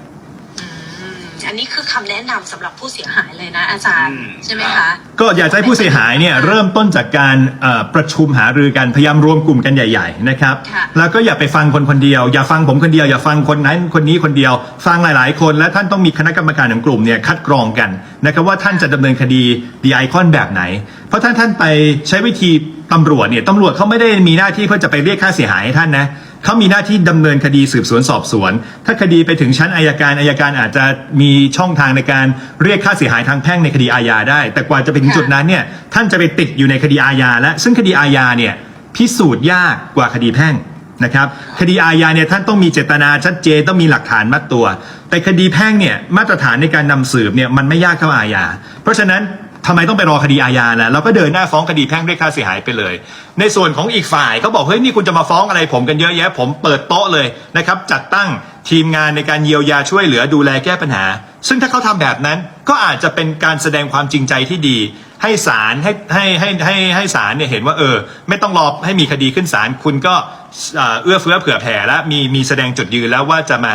อืมอันนี้คือคำแนะนำสำหรับผู้เสียหายเลยนะอาจารย์อืม ใช่ไหมครัคะบก็อยากจะให้ผู้เสียหายเนี่ยเริ่มต้นจากการเอ่อประชุมหารือกันพยายามรวมกลุ่มกันใหญ่ ๆ นะครับค่ะแล้วก็อย่าไปฟังคนคนเดียว อย่าฟังผมคนเดียวอย่าฟังคนนั้นคนนี้คนเดียว ฟังหลายๆ คนและท่านต้องมีคณะกรรมการของกลุ่มเนี่ยคัดกรองกันนะครับว่าท่านจะดำเนินคดีดีไอคอนแบบไหน เพราะถ้าท่านไปใช้วิธีตำรวจเนี่ยตำรวจเขาไม่ได้มีหน้าที่เพื่อจะไปเรียกค่าเสียหายให้ท่านนะ เขามีหน้าที่ดำเนินคดีสืบสวนสอบสวน ถ้าคดีไปถึงชั้นอายการอายการอาจจะมีช่องทางในการเรียกค่าเสียหายทางแพ่งในคดีอาญาได้ แต่กว่าจะไปถึงจุดนั้นเนี่ยท่านจะไปติดอยู่ในคดีอาญาและซึ่งคดีอาญาเนี่ยพิสูจน์ยากกว่าคดีแพ่งนะครับคดีอาญาเนี่ยท่านต้องมีเจตนาชัดเจนต้องมีหลักฐานมัดตัว แต่คดีแพ่งเนี่ยมาตรฐานในการนำสืบเนี่ยมันไม่ยากเท่าอาญาเพราะฉะนั้น ทำไมต้องไปรอคดีอาญาล่ะเราก็เดินหน้าฟ้องคดีแพ่งเรียกค่าเสียหายไปเลย ในส่วนของอีกฝ่ายเขาบอกเฮ้ยนี่คุณจะมาฟ้องอะไร ผมกันเยอะแยะ ผมเปิดโต๊ะเลยนะครับจัดตั้งทีมงานในการเยียวยาช่วยเหลือดูแลแก้ปัญหา ซึ่งถ้าเขาทำแบบนั้นก็อาจจะเป็นการแสดงความจริงใจที่ดี ให้ศาลให้ให้ให้ให้ให้ศาลเนี่ยเห็นว่าเออ ไม่ต้องรอให้มีคดีขึ้นศาลคุณก็เอื้อเฟื้อเผื่อแผ่และมีมีแสดงจุดยืนแล้วว่าจะมา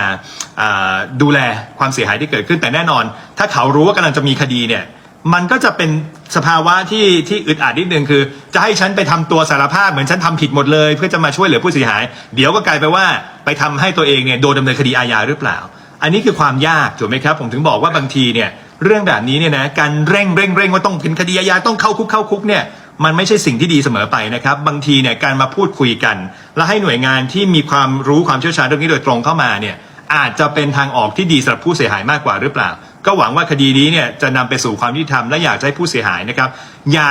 ดูแลความเสียหายที่เกิดขึ้นแต่แน่นอน ถ้าเขารู้ว่ากำลังจะมีคดีเนี่ย มันก็จะเป็นสภาวะที่ที่อึดอัดนิดนึงคือ จะให้ฉันไปทำตัวสารภาพเหมือนฉันทำผิดหมดเลย เพื่อจะมาช่วยเหลือผู้เสียหาย เดี๋ยวก็กลายไปว่าไปทำให้ตัวเองเนี่ยโดนดำเนินคดีอาญาหรือเปล่า อันนี้คือความยากถูกไหมครับ ผมถึงบอกว่าบางทีเนี่ยเรื่องแบบนี้เนี่ยนะการเร่งเร่งเร่งว่าต้องเป็นคดีอาญาต้องเข้าคุกเข้าคุกเนี่ยมันไม่ใช่สิ่งที่ดีเสมอไปนะครับ บางทีเนี่ยการมาพูดคุยกัน และให้หน่วยงานที่มีความรู้ความเชี่ยวชาญเรื่องนี้โดยตรงเข้ามาเนี่ยอาจจะเป็นทางออกที่ดีสำหรับผู้เสียหายมากกว่าหรือเปล่า ก็หวังว่าคดีนี้เนี่ยจะนำไปสู่ความยุติธรรมและอยากให้ผู้เสียหายนะครับ อย่า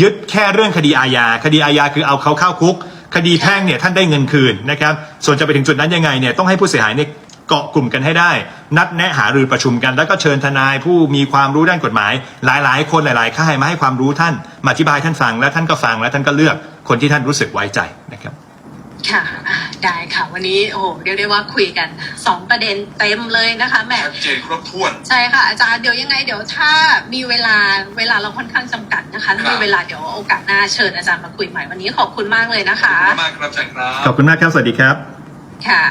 ยึดแค่เรื่องคดีอาญาคดีอาญาคือเอาเขาเข้าคุก คดีแพ่งเนี่ยท่านได้เงินคืนนะครับ ส่วนจะไปถึงจุดนั้นยังไงเนี่ยต้องให้ผู้เสียหายเนี่ยเกาะกลุ่มกันให้ได้ นัดแนะหารือประชุมกัน แล้วก็เชิญทนายผู้มีความรู้ด้านกฎหมาย หลาย ๆ คนหลาย ๆ ค่ายมาให้ความรู้ท่านมาอธิบายท่านฟังและท่านก็ฟังและท่านก็เลือกคนที่ท่านรู้สึกไว้ใจนะครับ ค่ะอะ ได้ค่ะ วันนี้โอ้โหเรียกได้ว่าคุยกันสองประเด็นเต็มเลยนะคะแหม ชัดเจนครบถ้วน ใช่ค่ะ อาจารย์เดี๋ยวยังไงเดี๋ยวถ้ามีเวลาเวลาเราค่อนข้างจำกัดนะคะถ้าครับมีเวลาเดี๋ยวโอกาสหน้าเชิญอาจารย์มาคุยใหม่วันนี้ขอบคุณมากเลยนะขอบคะ คุณมากครับอาจารย์ครับ ขอบคุณมากครับ สวัสดีครับ ค่ะ